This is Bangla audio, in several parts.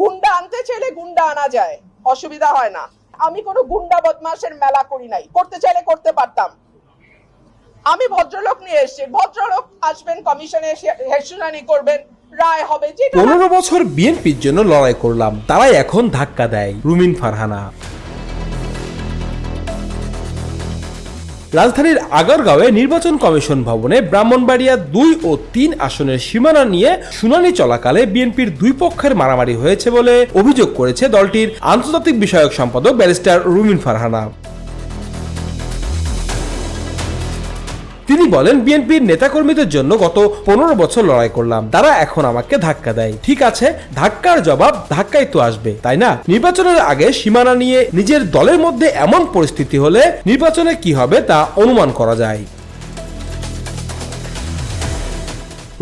গুন্ডা আনতে চাইলে গুন্ডা আনা যায়। অসুবিধা হয় না। আমি কোনো গুন্ডা বদমাসের মেলা করি নাই। করতে চাইলে করতে পারতাম। আমি ভদ্রলোক নিয়ে এসেছি। ভদ্রলোক আসবেন, কমিশনে হেসুনানি করবেন। রায় হবে। পনেরো বছর বিএনপির জন্য লড়াই করলাম। তারাই এখন ধাক্কা দেয়। রুমিন ফারহানা। রাজধানীর আগারগাঁওয়ে নির্বাচন কমিশন ভবনে ব্রাহ্মণবাড়িয়া দুই ও তিন আসনের সীমানা নিয়ে শুনানি চলাকালে বিএনপির দুই পক্ষের মারামারি হয়েছে বলে অভিযোগ করেছে দলটির আন্তর্জাতিক বিষয়ক সম্পাদক ব্যারিস্টার রুমিন ফারহানা। তিনি বলেন, বিএনপির নেতাকর্মীদের জন্য গত পনেরো বছর লড়াই করলাম। তারা এখন আমাকে ধাক্কা দেয়। ঠিক আছে, ধাক্কার জবাব ধাক্কাই তো আসবে, তাই না? নির্বাচনের আগে সীমানা নিয়ে নিজের দলের মধ্যে এমন পরিস্থিতি হলে নির্বাচনে কি হবে তা অনুমান করা যায়।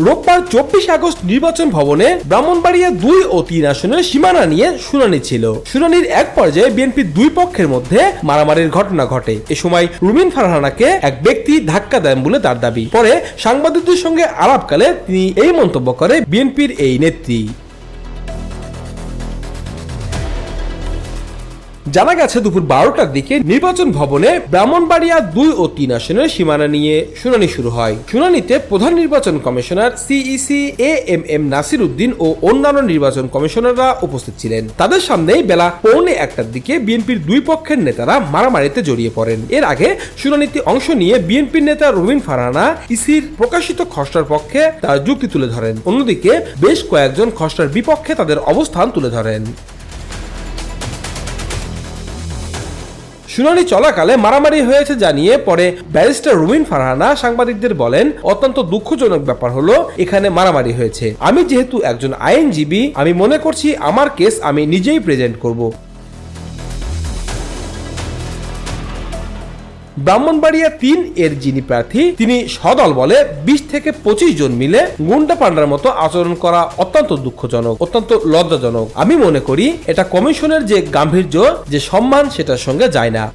রোববার চব্বিশ আগস্ট নির্বাচন ভবনে ব্রাহ্মণবাড়িয়া দুই ও তিন আসনের সীমানা নিয়ে শুনানি ছিল। শুনানির এক পর্যায়ে বিএনপির দুই পক্ষের মধ্যে মারামারির ঘটনা ঘটে। এ সময় রুমিন ফারহানাকে এক ব্যক্তি ধাক্কা দেন বলে তার দাবি। পরে সাংবাদিকদের সঙ্গে আলাপকালে তিনি এই মন্তব্য করে বিএনপির এই নেত্রী। জানা গেছে দুপুর বারোটার দিকে নির্বাচন ভবনে ব্রাহ্মণবাড়িয়া দুই ও তিন আসনের সীমানা নিয়ে শুনানি শুরু হয়। শুনানিতে প্রধান নির্বাচন commissioner CEC A M M Nasir Uddin ও অন্যান্য নির্বাচন কমিশনাররা উপস্থিত ছিলেন। তাদের সামনেই বেলা পৌনে একটার দিকে বিএনপির দুই পক্ষের নেতারা মারামারিতে জড়িয়ে পড়েন। এর আগে শুনানিতে অংশ নিয়ে বিএনপির নেতা রুমিন ফারহানা, ইসির প্রকাশিত খসড়ার পক্ষে তার যুক্তি তুলে ধরেন। অন্যদিকে বেশ কয়েকজন খসড়ার বিপক্ষে তাদের অবস্থান তুলে ধরেন। শুনানি চলাকালে মারামারি হয়েছে জানিয়ে পরে ব্যারিস্টার রুমিন ফারহানা সাংবাদিকদের বলেন, অত্যন্ত দুঃখজনক ব্যাপার হলো এখানে মারামারি হয়েছে। আমি যেহেতু একজন আইনজীবী, আমি মনে করছি আমার কেস আমি নিজেই প্রেজেন্ট করব। ব্রাহ্মণবাড়িয়া তিন এর যিনি প্রার্থী, তিনি সদল বলে বিশ থেকে পঁচিশ জন মিলে গুন্ডা পান্ডার মতো আচরণ করা অত্যন্ত দুঃখজনক, অত্যন্ত লজ্জাজনক। আমি মনে করি, এটা কমিশনের যে গাম্ভীর্য, যে সম্মান, সেটার সঙ্গে যায় না।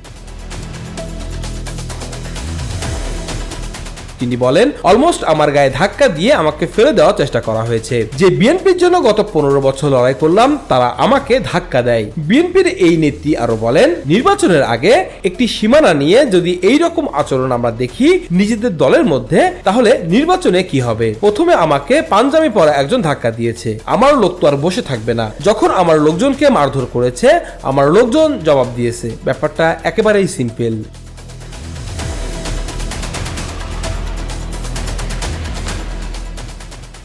তিনি বলেন অলমোস্ট আমার গায়ে ধাক্কা দিয়ে আমাকে ফেলে দেওয়ার চেষ্টা করা হয়েছে। যে বিএনপির জন্য গত পনেরো বছর লড়াই করলাম, তারা আমাকে ধাক্কা দেয়। বিএনপির এই নেত্রী আরও বলেন, নির্বাচনের আগে একটি সীমানা নিয়ে যদি এই রকম আচরণ আমরা দেখি নিজেদের দলের মধ্যে, তাহলে নির্বাচনে কি হবে? প্রথমে আমাকে পাঞ্জাবি পরা একজন ধাক্কা দিয়েছে। আমার লোক তো আর বসে থাকবে না। যখন আমার লোকজনকে মারধর করেছে, আমার লোকজন জবাব দিয়েছে। ব্যাপারটা একেবারেই সিম্পল।